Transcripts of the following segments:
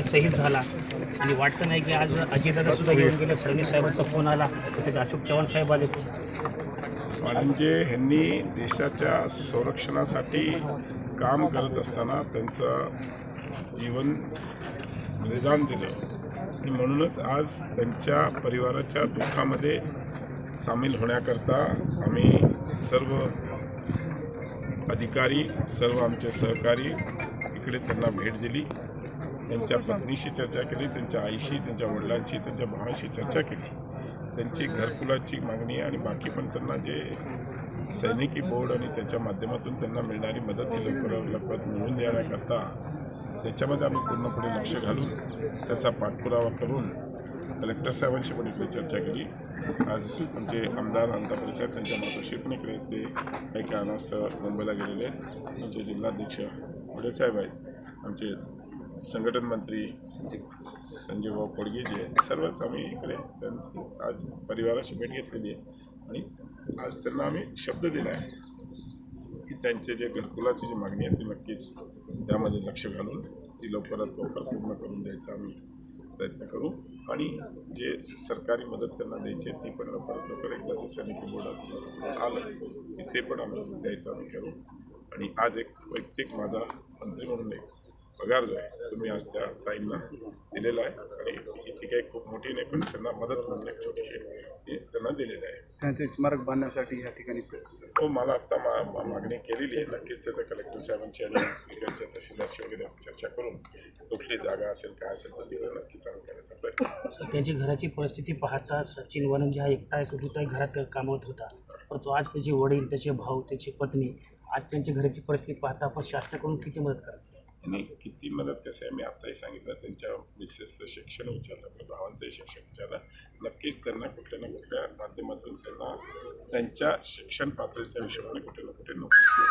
झाला. आणि वाटतं नाही की आज अजितदादा सुद्धा येऊन गेले. सर्वे साहेबांचा फोन आला. तर त्याचे अशोक चव्हाण साहेब आले. म्हणजे ह्यांनी देशाच्या संरक्षणासाठी काम करत असताना त्यांचं जीवन बलिदान दिलं. आणि म्हणूनच आज त्यांच्या परिवाराच्या दुःखामध्ये सामील होण्याकरता आम्ही सर्व अधिकारी सर्व आमचे सहकारी इकडे त्यांना भेट दिली. त्यांच्या पत्नीशी चर्चा केली त्यांच्या आईशी त्यांच्या वडिलांशी त्यांच्या भावाशी चर्चा केली. त्यांची घरकुलाची मागणी आणि बाकी पण त्यांना जे सैनिकी बोर्ड आणि त्याच्या माध्यमातून त्यांना मिळणारी मदत ही लवकरात लवकर मिळून देण्याकरता त्याच्यामध्ये आम्ही पूर्णपणे लक्ष घालून त्याचा पाठपुरावा करून कलेक्टर साहेबांशी पण इकडे चर्चा केली. आज आमचे आमदार अनिता परिषद त्यांच्या मातोश्री पण इकडे ते काही कारणास्तव मुंबईला गेलेले आहेत. आमचे जिल्हाध्यक्ष साहेब आहेत. आमचे संघटन मंत्री संजय कोडगे जे आहेत सर्वच आम्ही इकडे त्यांची आज परिवाराशी भेट घेतलेली आहे. आणि आज त्यांना आम्ही शब्द दिला आहे की त्यांचे जे घरकुलाची जी मागणी आहे ती नक्कीच त्यामध्ये लक्ष घालून ती लवकरात लवकर पूर्ण करून द्यायचा आम्ही प्रयत्न करू. आणि जे सरकारी मदत त्यांना द्यायची आहे ती पण लवकरात लवकर एकदा ते सैनिकी बोर्डात आलं की ते पण आम्ही द्यायचं आम्ही करू आणि आज एक वैयक्तिक माझा मंत्री म्हणून एक पगार जो आहे तो मी आज त्या ताईंना दिलेला आहे. आणि ती काही खूप मोठी नाही पण त्यांना मदत म्हणून एक छोटीशी ती त्यांना दिलेली आहे. त्यांचे स्मारक बांधण्यासाठी या ठिकाणी हो मला आत्ता मा मा- मागणी केलेली आहे. नक्कीच त्याचं कलेक्टर साहेबांची आणि इकडच्या तहसीलदारशी वगैरे चर्चा करून कुठली जागा असेल काय असेल तर तिकडे नक्कीच आम्ही करायचा प्रयत्न त्यांची घराची परिस्थिती पाहता सचिन वनंजे हा एकटा एक होता घरात कामवत होता. परंतु आज त्याचे वडील त्याचे भाऊ त्याची पत्नी आज त्यांच्या घराची परिस्थिती पाहता आपण शासनाकडून किती मदत करते आणि किती मदत कसं आहे? मी आत्ताही सांगितलं त्यांच्या मिसेसचं शिक्षण विचारलं आपल्या भावांचंही शिक्षण विचारलं. नक्कीच त्यांना कुठल्या ना कुठल्या माध्यमातून त्यांना त्यांच्या शिक्षण पातळीच्या हिशोबाने कुठे ना कुठे नोकरी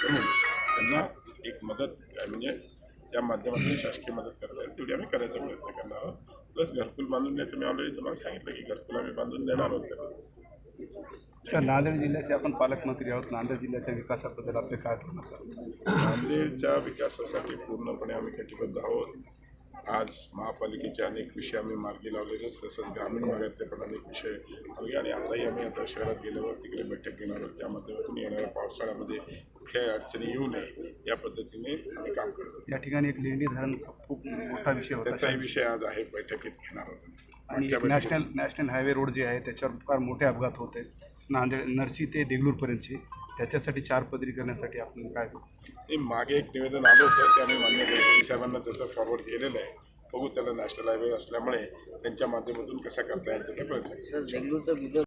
करून त्यांना एक मदत म्हणजे त्या माध्यमातून शासकीय मदत करता येईल तेवढी आम्ही करायचा प्रयत्न करणार आहोत. प्लस घरकुल बांधून द्यायचं मी ऑलरेडी तुम्हाला सांगितलं की घरकुल आम्ही बांधून देणार आहोत. त्यांना सर नांदेड जिल्ह्याचे आपण पालकमंत्री आहोत. नांदेड जिल्ह्याच्या विकासाबद्दल आपले काय नांदेडच्या विकासासाठी पूर्णपणे आम्ही कटिबद्ध आहोत. आज महापालिकेचे अनेक विषय आम्ही मार्गी लावलेले आहेत. तसंच ग्रामीण भागातले पण अनेक विषय मार्गी आणि आताही आम्ही आता शहरात गेल्यावर तिकडे बैठक घेणार आहोत. त्या माध्यमातून येणाऱ्या पावसाळ्यामध्ये कुठल्याही अडचणी येऊ नये या पद्धतीने आम्ही काम करतो. या ठिकाणी एक लेंडी धरण खूप मोठा विषय त्याचाही विषय आज आहे. बैठकीत घेणार आहोत. आणि नॅशनल नॅशनल हायवे रोड जे आहे त्याच्यावर फार मोठे अपघात होत. आहेत नांदेड नरसी ते देगलूरपर्यंतचे. त्याच्यासाठी चार पदरी करण्यासाठी आपण काय नाही, मागे एक निवेदन आलं होतं ते आम्ही मान्य गडकरी साहेबांना त्याचं फॉरवर्ड केलेलं आहे. बघू त्याला नॅशनल हायवे असल्यामुळे त्यांच्या माध्यमातून कसा करता येईल त्याचा प्रयत्न करू. Sir बेंगलुरूचा video